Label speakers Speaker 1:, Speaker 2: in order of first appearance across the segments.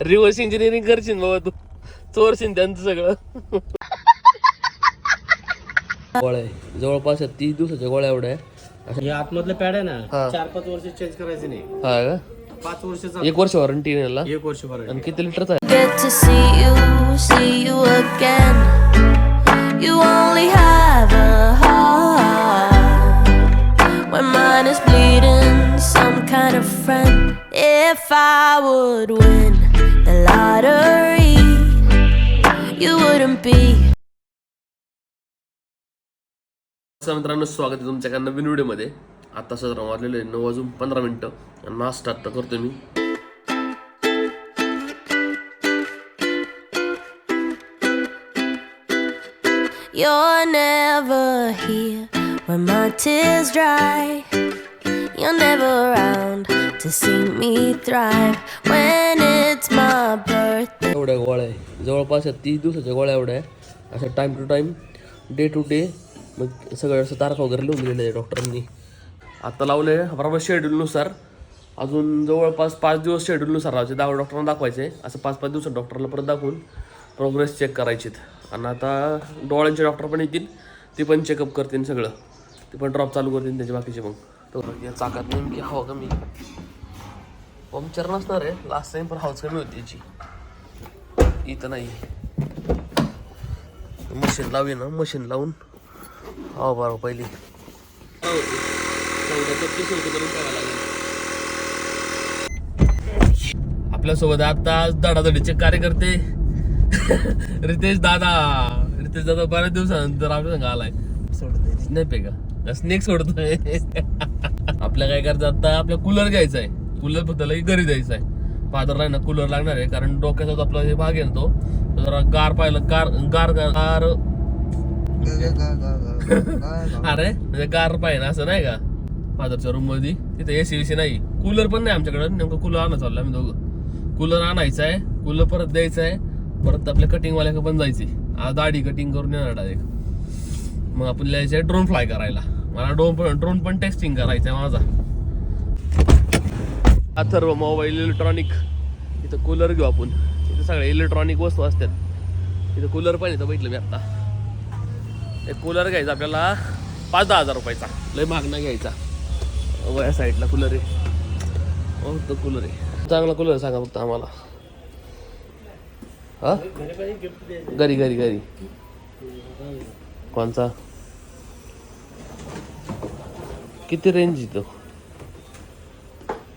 Speaker 1: Reverse engineering करशील बाबा तू चोरशील त्यांचं सगळं गोळ्या आहे. जवळपास या तीस दिवसाच्या गोळ्या एवढ्या आहे.
Speaker 2: हे आतमधलं पॅड आहे
Speaker 1: हा.
Speaker 2: ना चार पाच वर्ष चेंज करायचं नाही
Speaker 1: हा का
Speaker 2: पाच वर्षाचा
Speaker 1: एक वर्ष वॉरंटी याला
Speaker 2: एक वर्ष भरायचं
Speaker 1: आणि किती लिटरचा आहे
Speaker 3: Get to see you, see you again. You only have a heart when mine is bleeding. Some kind of friend. If I would win the lottery, you wouldn't be.
Speaker 1: नमस्कार मित्रांनो स्वागत आहे तुमच्या एका नवीन व्हिडिओमध्ये आता सदरा वाजलेलं आहे नऊ वाजून पंधरा मिनटं आणि नाश्ता आत्ता करतो मी
Speaker 3: You're never here when my tears dry. You're never around to see me thrive when it's my birthday.
Speaker 1: एवढ्या गोळ्या आहे. जवळपास या तीस दिवसाच्या गोळ्या एवढ्या आहे. अशा time to time day to day मग सगळं असं तारखा वगैरे लिहून दिलेलं आहे डॉक्टरांनी आता लावले बरोबर शेड्यूलनुसार अजून जवळपास पाच दिवस शेड्यूलनुसार राहायचे दहा डॉक्टरांना दाखवायचे. असं पाच पाच दिवसात डॉक्टरला परत दाखवून प्रोग्रेस चेक करायचे आणि आता डोळ्यांचे डॉक्टर पण येतील. ते पण चेकअप करतील सगळं. ते पण ड्रॉप चालू करतील त्याचे बाकीचे मग या चाकात नेमकी हवा कमी. पंक्चर नसणार आहे. लास्ट टाइम पण हवाच कमी होती याची इथं नाही. मशीन लावी ना मशीन लावून. हो बरोबर पहिली. आपल्यासोबत आता धडाधडीचे कार्यकर्ते रितेश दादा. रितेश दादा बऱ्याच दिवसानंतर आपल्या संग आलाय. स्नॅप आहे का? स्नेक सोडतोय. आपल्या काय करायचं आता आपल्या कूलर घ्यायचा आहे. कूलर फक्त घरी द्यायचा आहे. फादरला ना कूलर लागणार आहे कारण डोक्याचा आपला हे भाग आहे ना तो. तो जरा गार पाहिलं गार गार गार अरे म्हणजे गार पाहिजे ना असं नाही का? फादरच्या रूममध्ये तिथे एसी विसी नाही. कूलर पण नाही आमच्याकडे. नेमकं कूलर आणायचं चाललं आम्ही दोघं. कूलर आणायचं आहे. कूलर परत द्यायचं आहे. परत आपल्या कटिंग वाल्याकडे पण जायची आज दाढी कटिंग करून येणार डायरेक्ट. मग आपण लिहायचं आहे ड्रोन फ्लाय करायला. मला ड्रोन पण ड्रोन पण टेस्टिंग करायचं आहे माझा. अथर्व मोबाईल इलेक्ट्रॉनिक इथं कूलर घेऊ आपण. इथं सगळ्या इलेक्ट्रॉनिक वस्तू असतात. इथं कूलर पण इथं बघितलं मी आता. एक कूलर घ्यायचा आपल्याला पाच दहा हजार रुपयाचा. लय मागणं घ्यायचा. वया साईडला कूलर आहे. हो तो कूलर आहे. चांगला कूलर सांगा फक्त आम्हाला. हा? घरी घरी घरी. कोणचा? किती रेंज येतो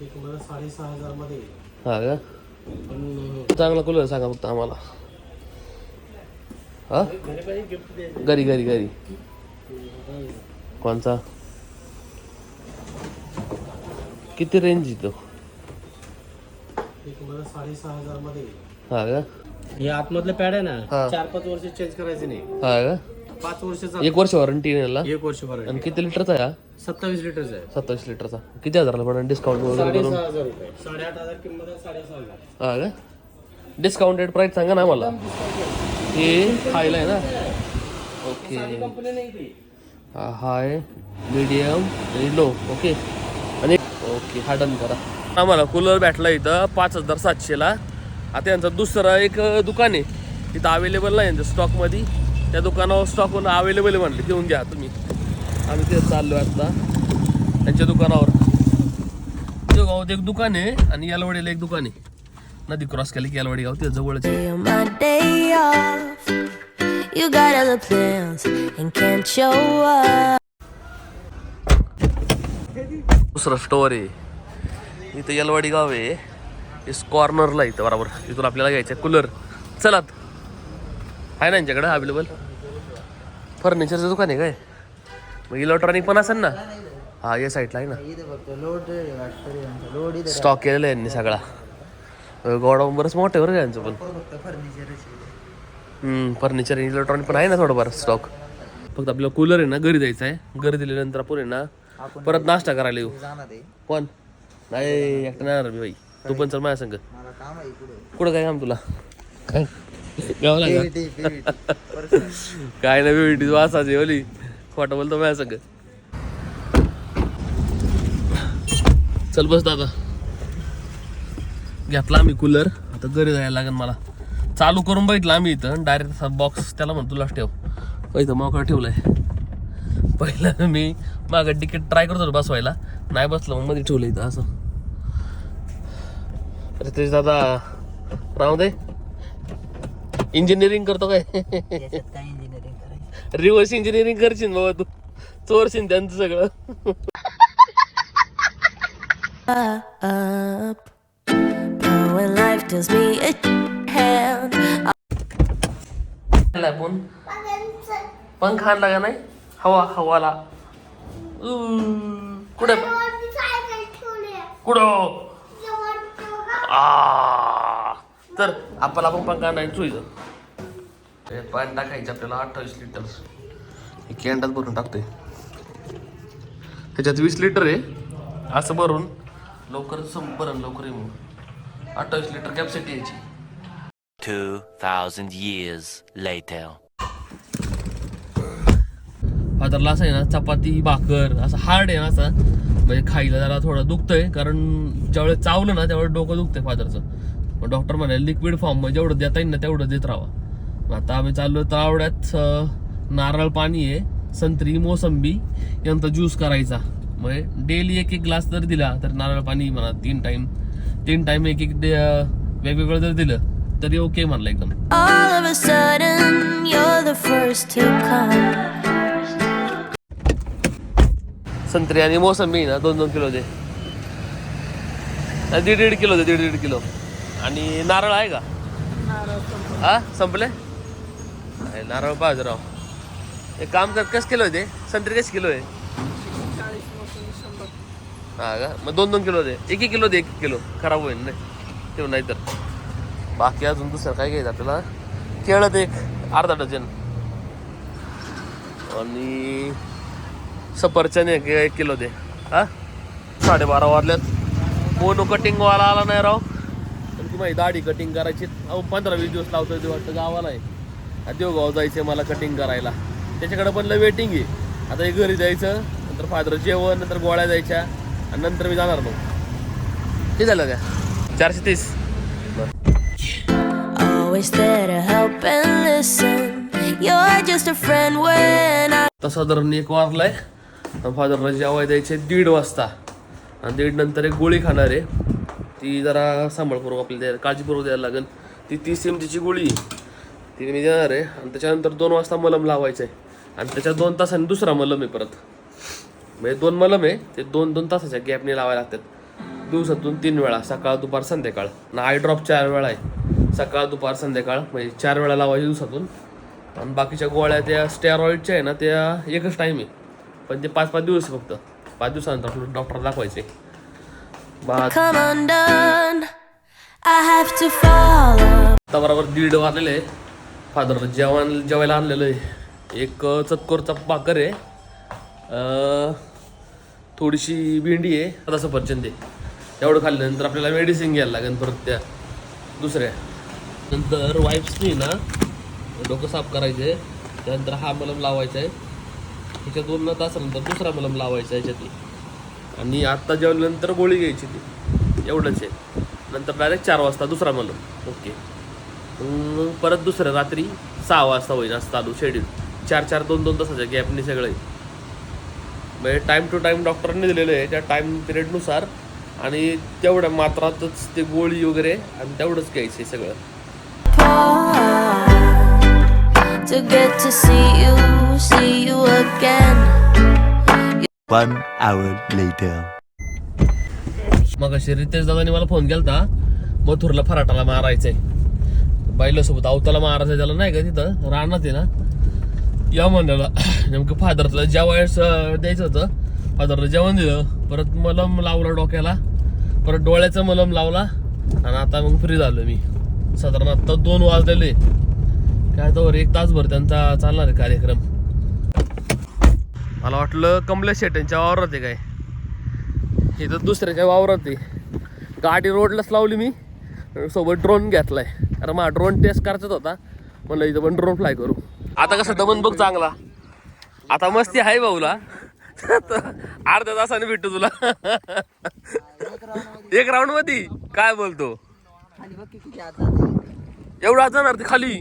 Speaker 2: एक मला साडेसहा हजारमध्ये
Speaker 1: हा का?
Speaker 2: पण
Speaker 1: चांगला कूलर सांगा फक्त आम्हाला. हा?
Speaker 2: घरी पाहिजे गिफ्ट द्यायचं
Speaker 1: घरी घरी घरी. कोणचा? किती रेंज येतो
Speaker 2: एक मला साडेसहा हजारमध्ये
Speaker 1: हा का?
Speaker 2: हे आतमधलं पॅड आहे
Speaker 1: हा.
Speaker 2: ना चार पाच वर्ष चेंज करायचं नाही.
Speaker 1: हा का?
Speaker 2: पाच वर्षाचा
Speaker 1: एक वर्ष वॉरंटी याला.
Speaker 2: एक वर्ष
Speaker 1: आणि किती लिटरचा आहे हा?
Speaker 2: सत्तावीस लिटरचा आहे.
Speaker 1: सत्तावीस लिटरचा किती हजाराला पडेल डिस्काउंट वगैरे करून?
Speaker 2: साडेसहा हजार रुपये. साडेआठ हजार किंमत आहे साडेसहा हजार.
Speaker 1: हा का? डिस्काउंटेड प्राइस सांगा ना मला हे हायला आहे ना? ओके
Speaker 2: कंपनी नाही ती.
Speaker 1: हा हाय मीडियम आणि लो ओके आणि ओके हा डन करा. आम्हाला कूलर भेटला इथं पाच हजार सातशेला. आता यांचं दुसरं एक दुकान आहे. तिथं अवेलेबल नाही यांचं स्टॉकमध्ये त्या दुकानावर स्टॉक अवेलेबल आहे म्हणले घेऊन घ्या तुम्ही. आम्ही तिथे चाललो आता त्यांच्या दुकानावर. तिथं गावात एक दुकान आहे आणि यालवाडीला एक दुकान आहे. नदी क्रॉस केली की यालवाडी गाव तिथं जवळच. दुसरं स्टोअर आहे. इथं यलवाडी गाव आहे. इस कॉर्नरला इथं बरोबर. इथून आपल्याला घ्यायचं आहे कूलर चलात आहे ना यांच्याकडे अवेलेबल फर्निचरचं दुकान आहे काय? मग इलेक्ट्रॉनिक पण असेल ना? हा या साईडला आहे ना. स्टॉक केलेला आहे यांनी सगळा. गोडाऊन बरंच मोठं आहे बरं यांचं पण. फर्निचर इलेक्ट्रॉनिक पण आहे ना थोडंफार स्टॉक फक्त आपल्याला कूलर आहे ना घरी द्यायचं आहे. घरी दिल्यानंतर आपण आहे ना परत नाश्ता करायला येऊ. कोण? नाही एकटा नाही येणार मी बाई. तू पण चल माझ्या संग. कुठं काय काम तुला? काय? गावाला का? काय नाही बेटी वासाची ओली खोटं बोलतो माझ्या संग. चल बस दादा. घेतला आम्ही कूलर आता घरी जायला लागेल मला. चालू करून बघितलं आम्ही इथं. डायरेक्ट असा बॉक्स त्याला म्हणतो तुलाच ठेव. इथं मोकळा ठेवलाय. पहिलं मी मागं तिकीट ट्राय करत होतो बसवायला. नाही बसलं मग मध्ये ठेवलं इथं असं. अरे ते दादा. राहू दे. इंजिनिअरिंग करतो काय? रिव्हर्स इंजिनिअरिंग करशील बाबा तू. चोरशील त्यांचं सगळं.
Speaker 3: up. But when life deals me a hand,
Speaker 1: आणलाय पण पंख आणला का नाही? हवा हवाला. उं, कुठे? कुठं? आ, तर आपल्याला आपण पंख आणायचं चुईचं पाणी टाकायचं आपल्याला अठ्ठावीस लिटर हे कॅन्डात भरून टाकतोय. ह्याच्यात वीस लिटर आहे. असं भरून लवकर सं भरण लवकर मग अठ्ठावीस लिटर कॅपॅसिटी यायची.
Speaker 4: 2,000 years later.
Speaker 1: फादरला असं आहे ना चपाती भाकर असं हार्ड आहे ना असं. म्हणजे खायला जरा थोडं दुखतंय कारण ज्यावेळेस चावलं ना त्यावेळेस डोकं दुखतंय फादरचं डॉक्टर म्हणाले लिक्विड फॉर्म म्हणजे जेवढं देता येईल ना तेवढं देत राहा. आता आम्ही चाललो तळावड्यात अं, नारळ पाणी आहे संत्री मोसंबी यांचा ज्यूस करायचा. म्हणजे डेली एक एक ग्लास जर दिला तर नारळ पाणी म्हणा तीन टाइम तीन टाइम एक एक वेगवेगळं जर दिलं तरी ओके म्हणलं एकदम. संत्री आणि मोसंबी ना दोन दोन किलो दे. दीड दीड किलो दे दीड दीड किलो. आणि नारळ आहे का? हा संपले? आहे, नारळ बाजराव. एक काम कर कसं किलो आहे ते? संत्री कसं किलो आहे हा का? मग दोन दोन किलो दे. एक एक किलो दे एक एक किलो. खराब होईल नाही तेव्हा नाही तर बाकी अजून दुसरं काय घ्यायचं आपल्याला? केळं ते एक अर्धा डझन. आणि सफरचंद एक एक किलो दे. हा? साडेबारा वाजल्यात. मोनो कटिंग वाला आला नाही राव. पण ती माझी दाढी कटिंग करायची. अहो पंधरा वीस दिवस लावतोय ते वाटतं गावाला आहे. देवगाव जायचं मला कटिंग करायला. त्याच्याकडे पण वेटिंग आहे. आता हे घरी जायचं नंतर फादर जेवण नंतर गोळ्या द्यायच्या आणि नंतर मी जाणार मग. किती झालं का? चारशे तीस. तसा धरून एक वारलाय. फादरला जेवाय द्यायचे दीड वाजता. आणि दीड नंतर एक गोळी खाणार आहे. ती जरा सांभाळपूर्वक आपल्याला द्यायला काळजीपूर्वक द्यायला लागेल. ती तीस एम जीची गोळी आहे. ती मी देणार आहे. आणि त्याच्यानंतर दोन वाजता मलम लावायचं आहे आणि त्याच्या दोन तासांनी दुसरा मलम आहे परत. म्हणजे दोन मलम आहे ते दोन दोन तासाच्या गॅपने लावायला लागतात. दिवसातून तीन वेळा सकाळ दुपार संध्याकाळ. ना आय ड्रॉप चार वेळा आहे. सकाळ दुपार संध्याकाळ म्हणजे चार वेळा लावायचे दिवसातून. आणि बाकीच्या गोळ्या त्या स्टेरॉइडच्या आहे ना त्या एकच टाईम आहे. पण ते पाच पाच दिवस फक्त. पाच दिवसानंतर आपलं डॉक्टर दाखवायचे. बरोबर दीड वाजलेले आहे. फादर जेवण जेवायला आणलेलं आहे. एक चतकोरचा पाकर आहे. थोडीशी भेंडी आहे. आता सफरचंद आहे. एवढं खाल्ल्यानंतर आपल्याला मेडिसिन घ्यायला लागेल परत त्या दुसऱ्या. नंतर वाईप्सनी ना डोकं साफ करायचे त्यानंतर हा मलम लावायचा आहे. ह्याच्या दोन तासानंतर दुसरा मलम लावायचा आहे याच्यातली आणि आत्ता जेवल्यानंतर गोळी घ्यायची ती. एवढंच आहे. नंतर डायरेक्ट चार वाजता दुसरा मलम. ओके मग परत दुसरं रात्री सहा वाजता होईल असं चालू शेड्यूल चार चार दोन दोन तासाच्या गॅपने सगळे. म्हणजे टाईम टू टाईम डॉक्टरांनी दिलेलं आहे त्या टाईम पिरियडनुसार आणि तेवढ्या मात्रातच ते गोळी वगैरे आणि तेवढंच घ्यायचं आहे सगळं.
Speaker 3: To get to see you, see you again.
Speaker 4: One hour later.
Speaker 1: मग अशी रितेश दादाने मला फोन केलता. मथुरला फराटाला मारायचंय. बाईलासोबत अवताला मारायचं त्याला नाही का तिथं? रानात आहे ना? या म्हणलं नेमकं फादरला जेवायस द्यायचं होतं फादरला जेवण दिलं. परत मलम लावला डोक्याला. परत डोळ्याचं मलम लावला. आणि आता मग फ्री झालो मी. साधारण आता दोन वाजलेले काय तर एक तासभर त्यांचा चालणार आहे कार्यक्रम. मला वाटलं कमलेश शेट्यांच्या वावरात आहे काय? हे तर दुसऱ्याच्या वावरात आहे. गाडी रोडलाच लावली मी. सोबत ड्रोन घेतलाय. कारण मला ड्रोन टेस्ट करायचाच होता. म्हणलं इथं पण ड्रोन फ्लाय करू. आता कसं दमन बघ चांगला. आता मस्ती आहे भाऊला. अर्ध्या तासाने भेटतो तुला. एक राऊंडमध्ये काय बोलतो? एवढं जाणार ते खाली.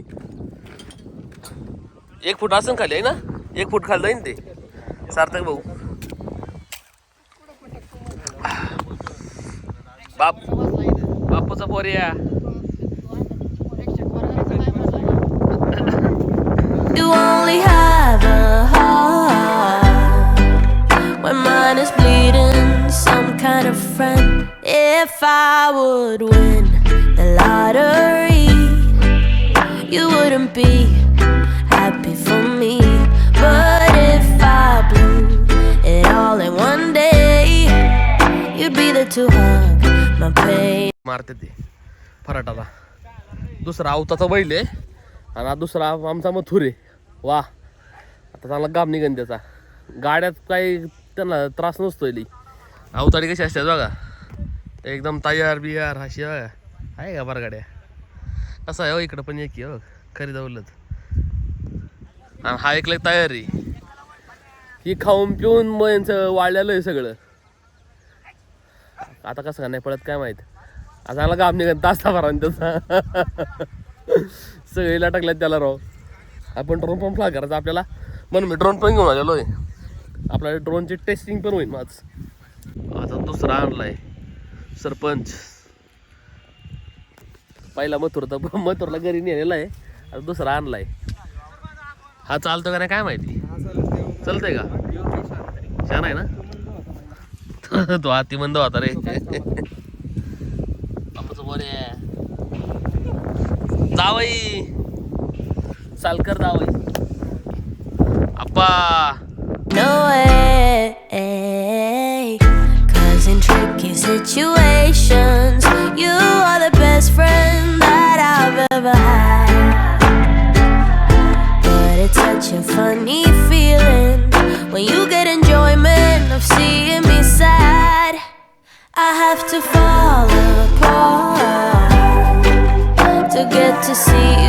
Speaker 1: एक फूट असं खाली आहे ना? एक फूट खाली जाईन ते. सार्थक भाऊ. बाप. बापूचा पोरिया
Speaker 3: You only have a heart when mine is bleeding. Some kind of friend. If I would win the lottery, you wouldn't be happy for me. But if I blew it all in one day, you'd be there to hug my pain.
Speaker 1: मारते ते फराटाला दुसरा आवताचा बैल आहे आणि हा दुसरा आमचा मथुर आहे वा. आता चांगला गाम निघन त्याचा. गाड्यात काही त्यांना त्रास नसतोय लई. अवतारी कशी असतात बघा. एकदम तयार बियार अशी बघा. आहे का बरं गाड्या? कसं आहे हो इकडं पण एक हो खरी दौलत. आणि हा एक लय तयार आहे. ही खाऊन पिऊन मग वाढलेलं आहे सगळं. आता कसं का नाही पडत काय माहीत. आता चांगला गाम निघन तास भरा त्याचा. सगळीला टाकल्यात त्याला राव. आपण ड्रोन पण फ्लाय करायचा आपल्याला म्हणून मी ड्रोन पण घेऊन आलेलो आहे. आपल्याला ड्रोनची टेस्टिंग पण होईल माझ आता दुसरा आणलाय. सरपंच. पहिला मथुरचा मथुरला घरी नेलेला आहे. आता दुसरा आणलाय. हा चालतो का नाही काय माहिती? चालतंय का? छान आहे ना? तो आती मंद होता रे. बापाचं बरे जावई.
Speaker 3: ಸಾಲ್ಕರ್ ದಾವ ಅಪ್ಪ tricky situations, you are the best friend that I've ever had. But it's such a funny feeling when you get enjoyment of seeing me sad. I have to fall apart to get to see you.